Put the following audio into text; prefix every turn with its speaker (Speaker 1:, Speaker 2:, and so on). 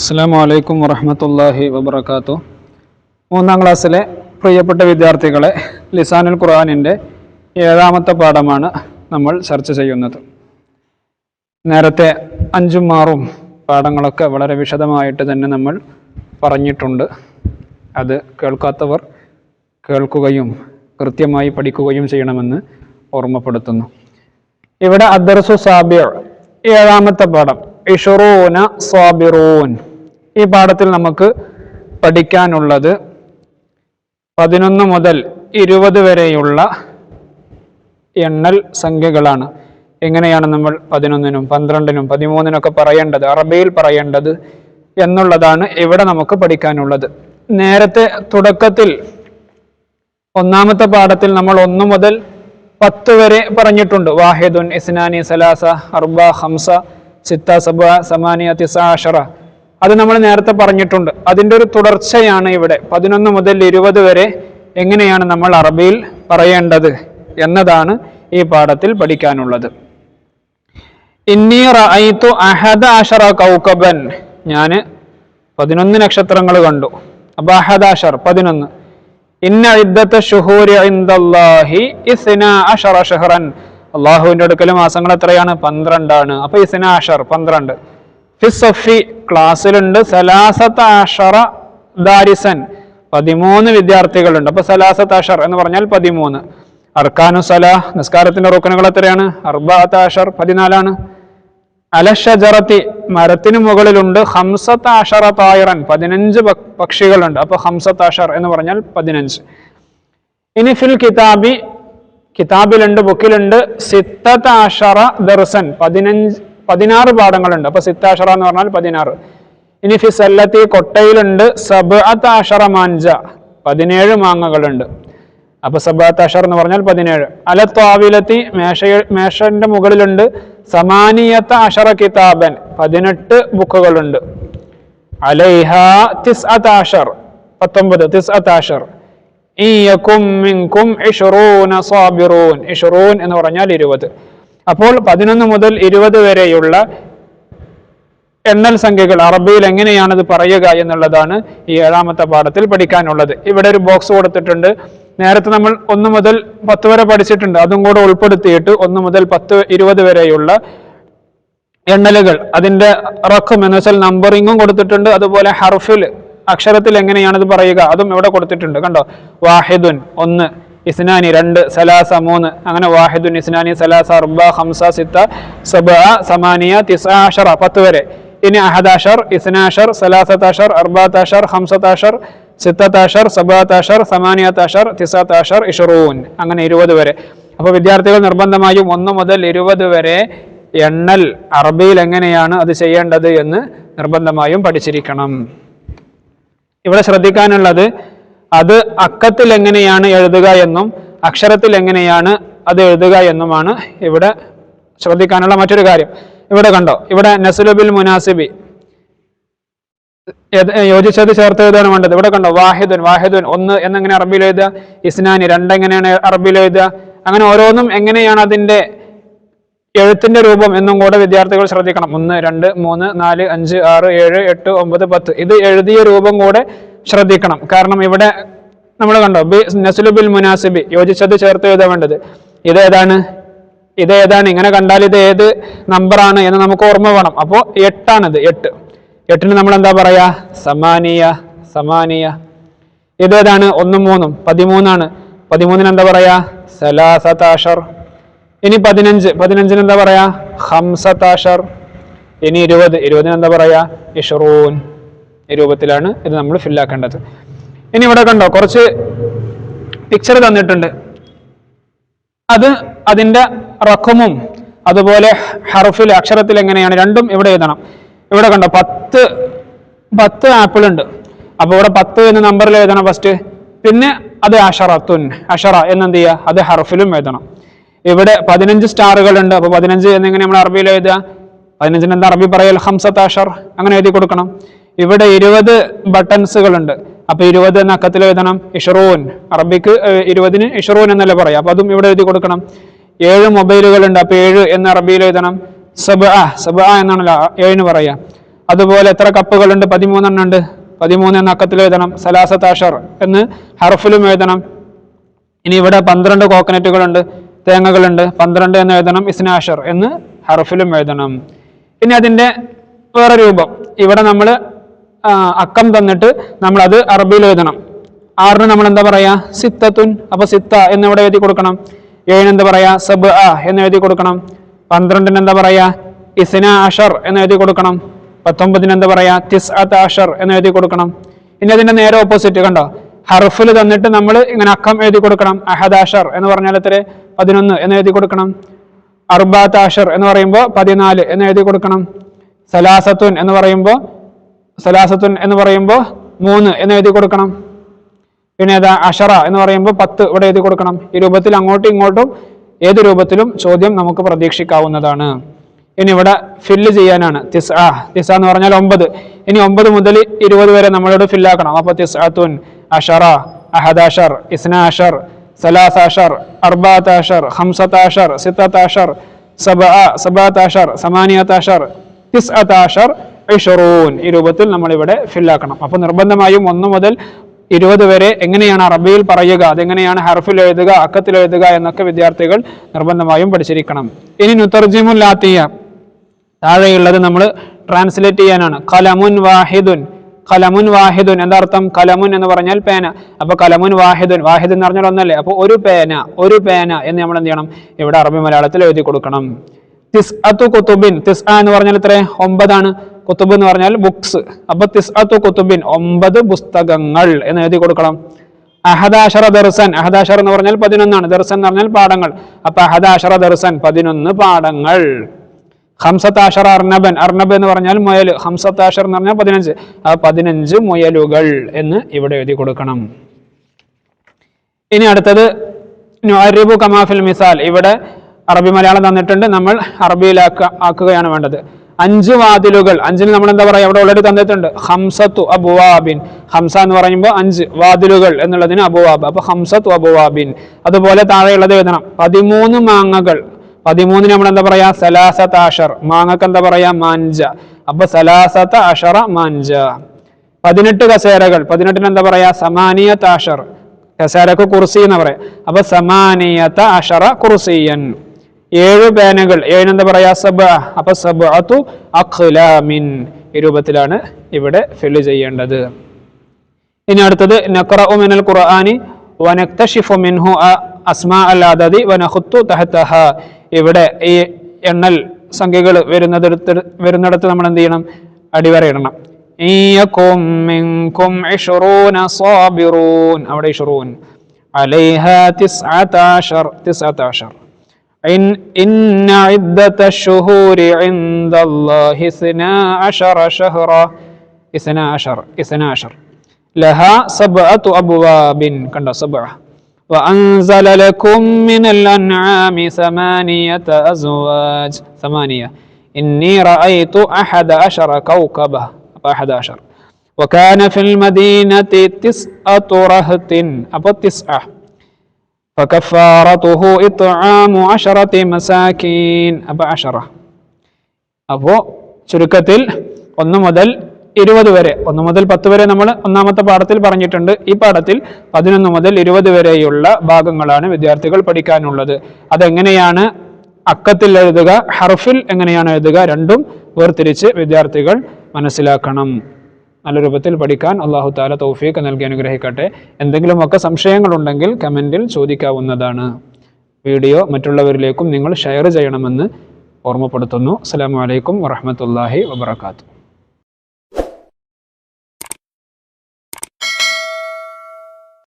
Speaker 1: അസ്സാം വലൈക്കും വറഹമത്തല്ലാഹി വബർക്കാത്തു മൂന്നാം ക്ലാസ്സിലെ പ്രിയപ്പെട്ട വിദ്യാർത്ഥികളെ ലിസാനുൽ ഖുർആാനിൻ്റെ ഏഴാമത്തെ പാഠമാണ് നമ്മൾ ചർച്ച ചെയ്യുന്നത് നേരത്തെ അഞ്ചും ആറും പാഠങ്ങളൊക്കെ വളരെ വിശദമായിട്ട് തന്നെ നമ്മൾ പറഞ്ഞിട്ടുണ്ട് അത് കേൾക്കാത്തവർ കേൾക്കുകയും കൃത്യമായി പഠിക്കുകയും ചെയ്യണമെന്ന് ഓർമ്മപ്പെടുത്തുന്നു ഇവിടെ അദർസു സാബിർ ഏഴാമത്തെ പാഠം ഇഷുറൂന സാബിറൂൻ ഈ പാഠത്തിൽ നമുക്ക് പഠിക്കാനുള്ളത് പതിനൊന്ന് മുതൽ ഇരുപത് വരെയുള്ള എണ്ണൽ സംഖ്യകളാണ് എങ്ങനെയാണ് നമ്മൾ പതിനൊന്നിനും പന്ത്രണ്ടിനും പതിമൂന്നിനൊക്കെ പറയേണ്ടത് അറബിയിൽ പറയേണ്ടത് എന്നുള്ളതാണ് ഇവിടെ നമുക്ക് പഠിക്കാനുള്ളത് നേരത്തെ തുടക്കത്തിൽ ഒന്നാമത്തെ പാഠത്തിൽ നമ്മൾ ഒന്നു മുതൽ പത്ത് വരെ പറഞ്ഞിട്ടുണ്ട് വാഹിദുൻ ഇസ്നാനി സലാസ അർബ ഹംസ സിത്ത സബ സമാനിയ തിസ അഷറ അത് നമ്മൾ നേരത്തെ പറഞ്ഞിട്ടുണ്ട് അതിൻ്റെ ഒരു തുടർച്ചയാണ് ഇവിടെ പതിനൊന്ന് മുതൽ ഇരുപത് വരെ എങ്ങനെയാണ് നമ്മൾ അറബിയിൽ പറയേണ്ടത് എന്നതാണ് ഈ പാഠത്തിൽ പഠിക്കാനുള്ളത് ഇന്നി റഅയ്തു കൗകബൻ ഞാൻ പതിനൊന്ന് നക്ഷത്രങ്ങൾ കണ്ടു അപ്പൊ അഹദാഷർ പതിനൊന്ന് ഇന്ന ഇദ്ദത്തെ അള്ളാഹുവിന്റെ അടുക്കൽ മാസങ്ങൾ എത്രയാണ് പന്ത്രണ്ടാണ് അപ്പൊ ഇസ്ന അഷർ പന്ത്രണ്ട് ഫിസഫി ക്ലാസ്സിലുണ്ട് സലാസത്ത് ആഷറ ദാരിസൻ പതിമൂന്ന് വിദ്യാർത്ഥികളുണ്ട് അപ്പൊ സലാസത്ത് ആഷർ എന്ന് പറഞ്ഞാൽ പതിമൂന്ന് അർക്കാനു സലാഹ് നിസ്കാരത്തിന്റെ റോക്കനുകൾ എത്രയാണ് അർബാത്ത് ആഷർ പതിനാലാണ് അലഷറത്തി മരത്തിന് മുകളിലുണ്ട് ഹംസത്ത് ആഷറ തായറൻ പതിനഞ്ച് പക്ഷികളുണ്ട് അപ്പൊ ഹംസത്ത് ആഷർ എന്ന് പറഞ്ഞാൽ പതിനഞ്ച് ഇനി ഫിൽ കിതാബി കിതാബിലുണ്ട് ബുക്കിലുണ്ട് സിത്തത്ത് ആഷറ ദർസൻ പതിനഞ്ച് പതിനാറ് പാഠങ്ങളുണ്ട് അപ്പൊ സിത്താഷറ എന്ന് പറഞ്ഞാൽ പതിനാറ് ഇനി ഫിസല്ലത്തി കൊട്ടയിലുണ്ട് സബഅത്ത് അഷറ മാൻജ പതിനേഴ് മാങ്ങകളുണ്ട് അപ്പൊ സബഅത്ത് അഷർ എന്ന് പറഞ്ഞാൽ പതിനേഴ് അല താവിലത്തി മേശയിൽ മേശന്റെ മുകളിലുണ്ട് സമാനിയത്ത അഷറ കിതാബൻ പതിനെട്ട് ബുക്കുകളുണ്ട് അലൈഹ തിസ് അതാഷർ പത്തൊമ്പത് തിസ് അതാഷർ ഇഷുറൂൻ എന്ന് പറഞ്ഞാൽ ഇരുപത് അപ്പോൾ പതിനൊന്ന് മുതൽ ഇരുപത് വരെയുള്ള എണ്ണൽ സംഖ്യകൾ അറബിയിൽ എങ്ങനെയാണത് പറയുക എന്നുള്ളതാണ് ഈ ഏഴാമത്തെ പാഠത്തിൽ പഠിക്കാനുള്ളത് ഇവിടെ ഒരു ബോക്സ് കൊടുത്തിട്ടുണ്ട് നേരത്തെ നമ്മൾ ഒന്ന് മുതൽ പത്ത് വരെ പഠിച്ചിട്ടുണ്ട് അതും കൂടെ ഉൾപ്പെടുത്തിയിട്ട് ഒന്ന് മുതൽ പത്ത് ഇരുപത് വരെയുള്ള എണ്ണലുകൾ അതിന്റെ റഖം എന്ന് വെച്ചാൽ നമ്പറിങ്ങും കൊടുത്തിട്ടുണ്ട് അതുപോലെ ഹർഫിൽ അക്ഷരത്തിൽ എങ്ങനെയാണത് പറയുക അതും ഇവിടെ കൊടുത്തിട്ടുണ്ട് കണ്ടോ വാഹിദുൻ ഒന്ന് ഇസ്നാനി രണ്ട് സലാസ മൂന്ന് അങ്ങനെ വാഹിദുൻ ഇസ്നാനി സലാസ റുബ ഹംസ സിത്ത സബ സമാനിയ തിസാഷർ പത്ത് വരെ ഇനി അഹദാഷർ ഇസ്നാഷർ സലാസത്താഷർ അർബാത്താഷർ ഹംസത്താഷർ സിത്തത്താഷർ സബാത്താഷർ സമാനിയത്താഷർ തിസാത്താഷർ ഇഷറൂൻ അങ്ങനെ ഇരുപത് വരെ അപ്പോൾ വിദ്യാർത്ഥികൾ നിർബന്ധമായും ഒന്ന് മുതൽ ഇരുപത് വരെ എണ്ണൽ അറബിയിൽ എങ്ങനെയാണ് അത് ചെയ്യേണ്ടത് എന്ന് നിർബന്ധമായും പഠിച്ചിരിക്കണം ഇവിടെ ശ്രദ്ധിക്കാനുള്ളത് അത് അക്കത്തിൽ എങ്ങനെയാണ് എഴുതുക എന്നും അക്ഷരത്തിൽ എങ്ങനെയാണ് അത് എഴുതുക എന്നുമാണ് ഇവിടെ ശ്രദ്ധിക്കാനുള്ള മറ്റൊരു കാര്യം ഇവിടെ കണ്ടോ ഇവിടെ നസുലുബിൽ മുനാസിബി യോജിച്ചത് ചേർത്ത് എഴുതാണ് വേണ്ടത് ഇവിടെ കണ്ടോ വാഹിദുൻ വാഹിദുൻ ഒന്ന് എന്നെങ്ങനെ അറബിയിൽ എഴുതുക ഇസ്നാനി രണ്ട് എങ്ങനെയാണ് അറബിയിൽ എഴുതുക അങ്ങനെ ഓരോന്നും എങ്ങനെയാണ് അതിൻ്റെ എഴുത്തിന്റെ രൂപം എന്നും കൂടെ വിദ്യാർത്ഥികൾ ശ്രദ്ധിക്കണം ഒന്ന് രണ്ട് മൂന്ന് നാല് അഞ്ച് ആറ് ഏഴ് എട്ട് ഒമ്പത് പത്ത് ഇത് എഴുതിയ രൂപം കൂടെ ശ്രദ്ധിക്കണം കാരണം ഇവിടെ നമ്മൾ കണ്ടോ ബി നസ്ലുബിൽ മുനാസിബി യോജിച്ചത് ചേർത്ത് എഴുതാവേണ്ടത് ഇത് ഏതാണ് ഇത് ഏതാണ് ഇങ്ങനെ കണ്ടാൽ ഇത് ഏത് നമ്പറാണ് എന്ന് നമുക്ക് ഓർമ്മ വേണം അപ്പോൾ എട്ടാണിത് എട്ട് എട്ടിന് നമ്മൾ എന്താ പറയാ സമാനിയ സമാനിയ ഇതേതാണ് ഏതാണ് ഒന്നും മൂന്നും പതിമൂന്നാണ് പതിമൂന്നിന് എന്താ പറയാ സലാസതാഷർ ഇനി പതിനഞ്ച് പതിനഞ്ചിന് എന്താ പറയാ ഹംസതാഷർ ഇനി ഇരുപത് ഇരുപതിന് എന്താ പറയാ ഇഷറൂൻ രൂപത്തിലാണ് ഇത് നമ്മൾ ഫില്ലാക്കേണ്ടത് ഇനി ഇവിടെ കണ്ടോ കുറച്ച് പിക്ചർ തന്നിട്ടുണ്ട് അത് അതിൻ്റെ റക്കമും അതുപോലെ ഹർഫിൽ അക്ഷരത്തിൽ എങ്ങനെയാണ് രണ്ടും ഇവിടെ എഴുതണം ഇവിടെ കണ്ടോ പത്ത് പത്ത് ആപ്പിൾ ഉണ്ട് അപ്പോൾ ഇവിടെ പത്ത് എന്ന നമ്പറിൽ എഴുതണം ഫസ്റ്റ് പിന്നെ അത് തുൻ അഷറ എന്നെന്ത് ചെയ്യുക അത് ഹർഫിലും എഴുതണം ഇവിടെ പതിനഞ്ച് സ്റ്റാറുകൾ ഉണ്ട് അപ്പോൾ പതിനഞ്ച് എന്നിങ്ങനെ നമ്മൾ അറബിയിൽ എഴുതുക പതിനഞ്ചിന് എന്താ അറബി പറയൽ ഹംസത്ത് അഷർ അങ്ങനെ എഴുതി കൊടുക്കണം ഇവിടെ ഇരുപത് ബട്ടൺസുകളുണ്ട് അപ്പൊ ഇരുപത് എന്ന അക്കത്തിൽ എഴുതണം ഇഷറോൻ അറബിക്ക് ഇരുപതിന് ഇഷറോൻ എന്നല്ലേ പറയാം അപ്പൊ അതും ഇവിടെ എഴുതി കൊടുക്കണം ഏഴ് മൊബൈലുകളുണ്ട് അപ്പൊ ഏഴ് എന്ന് അറബിയിൽ എഴുതണം സബ് ആ സബ് ആ എന്നാണല്ലോ ഏഴിന് പറയാ അതുപോലെ എത്ര കപ്പുകളുണ്ട് പതിമൂന്നെണ്ണം ഉണ്ട് പതിമൂന്ന് എന്ന അക്കത്തിൽ എഴുതണം സലാസത്താഷർ എന്ന് ഹർഫിലും എഴുതണം ഇനി ഇവിടെ പന്ത്രണ്ട് കോക്കനറ്റുകളുണ്ട് തേങ്ങകളുണ്ട് പന്ത്രണ്ട് എന്ന് എഴുതണം ഇസ്നാഷർ എന്ന് ഹർഫിലും എഴുതണം ഇനി അതിൻ്റെ വേറെ രൂപം ഇവിടെ നമ്മൾ അക്കം തന്നിട്ട് നമ്മളത് അറബിയിൽ എഴുതണം ആറിന് നമ്മൾ എന്താ പറയാ സിത്തത്തുൻ അപ്പൊ സിത്ത എന്നിവിടെ എഴുതി കൊടുക്കണം ഏഴിന് എന്താ പറയാ സബ് അ എന്ന് എഴുതി കൊടുക്കണം പന്ത്രണ്ടിന് എന്താ പറയാ ഇസിന അഷർ എന്ന് എഴുതി കൊടുക്കണം പത്തൊമ്പതിന് എന്താ പറയാ തിസ് അത് അഷർ എന്ന് എഴുതി കൊടുക്കണം ഇനി അതിന്റെ നേരെ ഓപ്പോസിറ്റ് കണ്ടോ ഹർഫിൽ തന്നിട്ട് നമ്മൾ ഇങ്ങനെ അക്കം എഴുതി കൊടുക്കണം അഷർ എന്ന് പറഞ്ഞാൽ എത്ര പതിനൊന്ന് എന്ന് എഴുതി കൊടുക്കണം അർബാത്ത് അഷർ എന്ന് പറയുമ്പോൾ പതിനാല് എന്ന് എഴുതി കൊടുക്കണം സലാസത്തുൻ എന്ന് പറയുമ്പോൾ സലാസത്തുൻ എന്ന് പറയുമ്പോൾ മൂന്ന് എന്ന് എഴുതി കൊടുക്കണം പിന്നെ ഏതാ അഷറ എന്ന് പറയുമ്പോൾ പത്ത് ഇവിടെ എഴുതി കൊടുക്കണം ഈ രൂപത്തിൽ അങ്ങോട്ടും ഇങ്ങോട്ടും ഏത് രൂപത്തിലും ചോദ്യം നമുക്ക് പ്രതീക്ഷിക്കാവുന്നതാണ് ഇനി ഇവിടെ ഫില്ല് ചെയ്യാനാണ് തിസ് ആ തിസ എന്ന് പറഞ്ഞാൽ ഒമ്പത് ഇനി ഒമ്പത് മുതൽ ഇരുപത് വരെ നമ്മളിവിടെ ഫില്ലാക്കണം അപ്പോൾ തിസ് അത്തുൻ അഷറ അഹദാഷർ ഇസ്നാഷർ സലാസാഷർ അർബാത്താഷർ ഹംസത്താഷർ സിത്താഷർ സബ സബാത്താഷർ സമാനിയത്താഷർ തിസ് അത്താഷർ ഇഷറൂൻ ഈ രൂപത്തിൽ നമ്മളിവിടെ ഫില്ലാക്കണം അപ്പോൾ നിർബന്ധമായും ഒന്ന് മുതൽ ഇരുപത് വരെ എങ്ങനെയാണ് അറബിയിൽ പറയുക അതെങ്ങനെയാണ് ഹർഫിൽ എഴുതുക അക്കത്തിൽ എഴുതുക എന്നൊക്കെ വിദ്യാർത്ഥികൾ നിർബന്ധമായും പഠിച്ചിരിക്കണം ഇനി ലാത്തിയ താഴെയുള്ളത് നമ്മൾ ട്രാൻസ്ലേറ്റ് ചെയ്യാനാണ് കലമുൻ വാഹിദുൻ കലമുൻ വാഹിദുൻ എന്താർത്ഥം കലമുൻ എന്ന് പറഞ്ഞാൽ പേന അപ്പൊ കലമുൻ വാഹിദുൻ വാഹിദ് എന്ന് പറഞ്ഞാൽ ഒന്നല്ലേ അപ്പോൾ ഒരു പേന ഒരു പേന എന്ന് നമ്മൾ എന്ത് ചെയ്യണം ഇവിടെ അറബി മലയാളത്തിൽ എഴുതി കൊടുക്കണം തിസ് അത്തു കുത്തുബിൻ തിസ് എന്ന് പറഞ്ഞാൽ ഇത്ര ഒമ്പതാണ് കുത്തുബ് എന്ന് പറഞ്ഞാൽ ബുക്സ് അപ്പൊ തിസ്അത്തു കുത്തുബിൻ ഒമ്പത് പുസ്തകങ്ങൾ എന്ന് എഴുതി കൊടുക്കണം അഹദാഷറ ദർസൻ അഹദാഷർ എന്ന് പറഞ്ഞാൽ പതിനൊന്നാണ് ദർസൻ എന്ന് പറഞ്ഞാൽ പാഠങ്ങൾ അപ്പൊ അഹദാഷറ ദർസൻ പതിനൊന്ന് പാഠങ്ങൾ ഹംസത്താഷർ അർണബൻ അർണബ് എന്ന് പറഞ്ഞാൽ മുയൽ ഹംസത്താഷർ എന്ന് പറഞ്ഞാൽ പതിനഞ്ച് ആ പതിനഞ്ച് മുയലുകൾ എന്ന് ഇവിടെ എഴുതി കൊടുക്കണം ഇനി അടുത്തത് കമാഫിൽ മിസാൽ ഇവിടെ അറബി മലയാളം തന്നിട്ടുണ്ട് നമ്മൾ അറബിയിലാക്ക ആക്കുകയാണ് വേണ്ടത് അഞ്ച് വാതിലുകൾ അഞ്ചിന് നമ്മൾ എന്താ പറയുക അവിടെ ഓൾറെഡി തന്നിട്ടുണ്ട് ഹംസത്തു അബുവാബിൻ ഹംസ എന്ന് പറയുമ്പോൾ അഞ്ച് വാതിലുകൾ എന്നുള്ളതിന് അബുവാബ് അപ്പൊ ഹംസത്തു അബുവാബിൻ അതുപോലെ താഴെയുള്ളത് എഴുതണം പതിമൂന്ന് മാങ്ങകൾ പതിമൂന്നിന് നമ്മൾ എന്താ പറയാ സലാസത്ത് ആഷർ മാങ്ങക്ക് എന്താ പറയാ മാൻജ അപ്പൊ സലാസത്ത് അഷറ മാൻജ പതിനെട്ട് കസേരകൾ പതിനെട്ടിന് എന്താ പറയാ സമാനിയ താഷർ കസേരക്ക് കുർസി എന്ന് പറയാം അപ്പൊ സമാനിയത അഷറ കുർസിയൻ ഏഴ് പേനകൾ ഏഴിനെന്താ പറയാ സബ അപ്പൊ അതു അഖ്ലാമിൻ ഈ രൂപത്തിലാണ് ഇവിടെ ഫില്ല് ചെയ്യേണ്ടത് ഇനി അടുത്തത് നഖറഉ മിനൽ ഖുർആനി വനക്തഷിഫു മിൻഹു അസ്മാ അൽ അദദി വനഖുത്തു തഹതഹ ഇവിടെ ഈ എണ്ണൽ സംഖ്യകൾ വരുന്നിടത്ത് വരുന്നിടത്ത് നമ്മൾ എന്ത് ചെയ്യണം അടിവരയിടണം അവിടെ إن, إن عدة الشهور عند الله اثنا عشر شهرا اثنا عشر اثنا عشر لها سبعة أبواب كنا سبعة وأنزل لكم من الأنعام ثمانية أزواج ثمانية إني رأيت أحد عشر كوكبا أحد عشر وكان في المدينة تسعة رهط أبو تسعة ഫകഫാറത്തുഹു ഇത്ആമു അശറത്തി മസാക്കീൻ അപ്പോൾ അഷറ അപ്പോൾ ചുരുക്കത്തിൽ ഒന്ന് മുതൽ ഇരുപത് വരെ ഒന്ന് മുതൽ പത്ത് വരെ നമ്മൾ ഒന്നാമത്തെ പാഠത്തിൽ പറഞ്ഞിട്ടുണ്ട് ഈ പാഠത്തിൽ പതിനൊന്ന് മുതൽ ഇരുപത് വരെയുള്ള ഭാഗങ്ങളാണ് വിദ്യാർത്ഥികൾ പഠിക്കാനുള്ളത് അതെങ്ങനെയാണ് അക്കത്തിൽ എഴുതുക ഹർഫിൽ എങ്ങനെയാണ് എഴുതുക രണ്ടും വേർതിരിച്ച് വിദ്യാർത്ഥികൾ മനസ്സിലാക്കണം നല്ല രൂപത്തിൽ പഠിക്കാൻ അള്ളാഹു താല തൗഫീഖ് നൽകി അനുഗ്രഹിക്കട്ടെ എന്തെങ്കിലുമൊക്കെ സംശയങ്ങളുണ്ടെങ്കിൽ കമൻറ്റിൽ ചോദിക്കാവുന്നതാണ് വീഡിയോ മറ്റുള്ളവരിലേക്കും നിങ്ങൾ ഷെയർ ചെയ്യണമെന്ന് ഓർമ്മപ്പെടുത്തുന്നു അസ്സാം വലൈക്കും വറഹമത്തല്ലാഹി വാത്തു